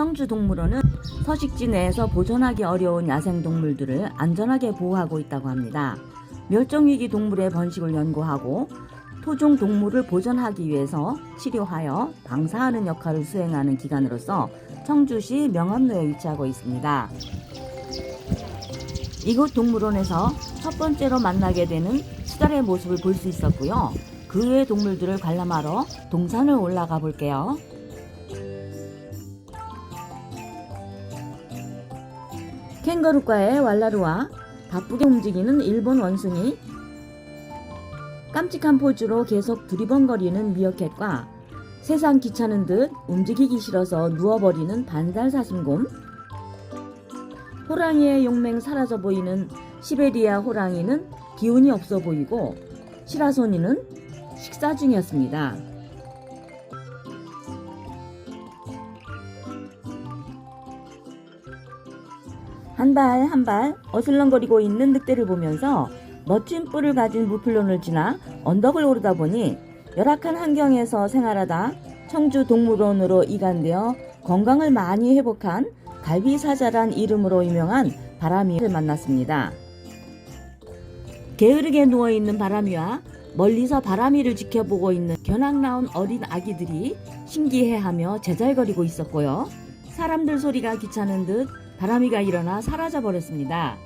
청주동물원은 서식지 내에서 보존하기 어려운 야생동물들을 안전하게 보호하고 있다고 합니다. 멸종위기 동물의 번식을 연구하고 토종 동물을 보존하기 위해서 치료하여 방사하는 역할을 수행하는 기관으로서 청주시 명암로에 위치하고 있습니다. 이곳 동물원에서 첫 번째로 만나게 되는 수달의 모습을 볼 수 있었고요. 그 외의 동물들을 관람하러 동산을 올라가 볼게요. 캥거루과의 왈라루와 바쁘게 움직이는 일본 원숭이, 깜찍한 포즈로 계속 두리번거리는 미어캣과 세상 귀찮은 듯 움직이기 싫어서 누워버리는 반달사슴곰, 호랑이의 용맹 사라져 보이는 시베리아 호랑이는 기운이 없어 보이고 시라소니는 식사 중이었습니다. 한 발 한 발 어슬렁거리고 있는 늑대를 보면서 멋진 뿔을 가진 무플론을 지나 언덕을 오르다 보니 열악한 환경에서 생활하다 청주 동물원으로 이관되어 건강을 많이 회복한 갈비사자란 이름으로 유명한 바람이를 만났습니다. 게으르게 누워있는 바람이와 멀리서 바람이를 지켜보고 있는 견학 나온 어린 아기들이 신기해하며 제잘거리고 있었고요. 사람들 소리가 귀찮은 듯 바람이가 일어나 사라져 버렸습니다.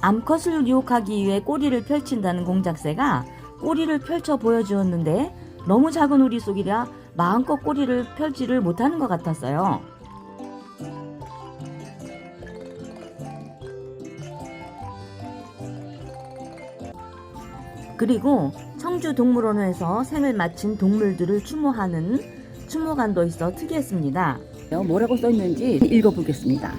암컷을 유혹하기 위해 꼬리를 펼친다는 공작새가 꼬리를 펼쳐 보여주었는데 너무 작은 우리 속이라 마음껏 꼬리를 펼지를 못하는 것 같았어요. 그리고 청주 동물원에서 생을 마친 동물들을 추모하는 추모관도 있어 특이했습니다. 뭐라고 써 있는지 읽어보겠습니다.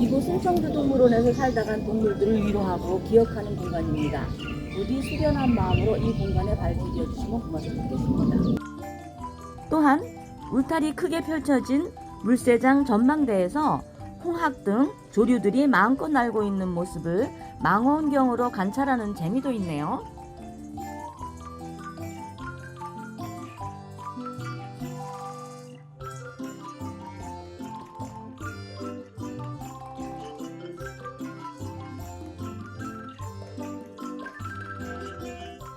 이곳은 청주 동물원에서 살다 간 동물들을 위로하고 기억하는 공간입니다. 부디 수련한 마음으로 이 공간에 발디디어 주시면 고맙겠습니다. 또한 울타리 크게 펼쳐진 물세장 전망대에서 홍학 등 조류들이 마음껏 날고 있는 모습을 망원경으로 관찰하는 재미도 있네요.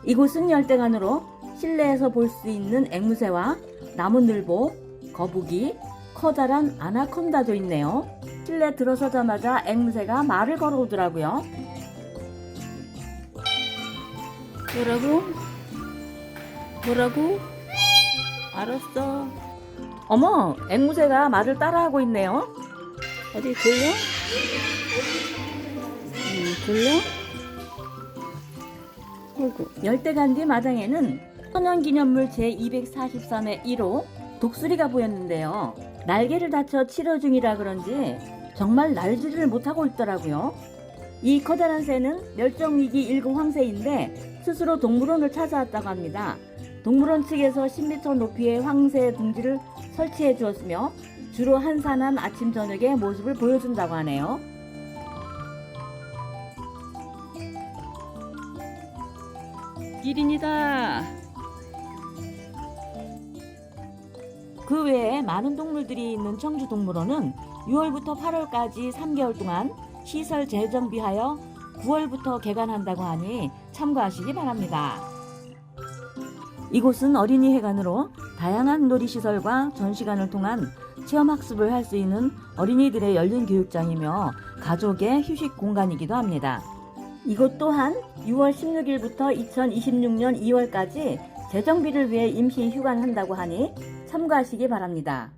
이곳은 열대관으로 실내에서 볼 수 있는 앵무새와 나무늘보, 거북이, 커다란 아나콘다도 있네요. 실내 들어서자마자 앵무새가 말을 걸어오더라고요. 뭐라고? 뭐라고? 알았어. 어머, 앵무새가 말을 따라하고 있네요. 어디 들려? 음, 들려? 어이구. 열대간디 마당에는 천연기념물 제243회 1호 독수리가 보였는데요. 날개를 다쳐 치료 중이라 그런지 정말 날지를 못하고 있더라고요. 이 커다란 새는 멸종위기 1급 황새인데 스스로 동물원을 찾아왔다고 합니다. 동물원 측에서 10m 높이의 황새 둥지를 설치해 주었으며 주로 한산한 아침 저녁의 모습을 보여준다고 하네요. 일인이다. 그 외에 많은 동물들이 있는 청주 동물원은 6월부터 8월까지 3개월 동안 시설 재정비하여 9월부터 개관한다고 하니 참고하시기 바랍니다. 이곳은 어린이회관으로 다양한 놀이시설과 전시관을 통한 체험학습을 할 수 있는 어린이들의 열린 교육장이며 가족의 휴식 공간이기도 합니다. 이곳 또한 6월 16일부터 2026년 2월까지 재정비를 위해 임시 휴관한다고 하니 참고하시기 바랍니다.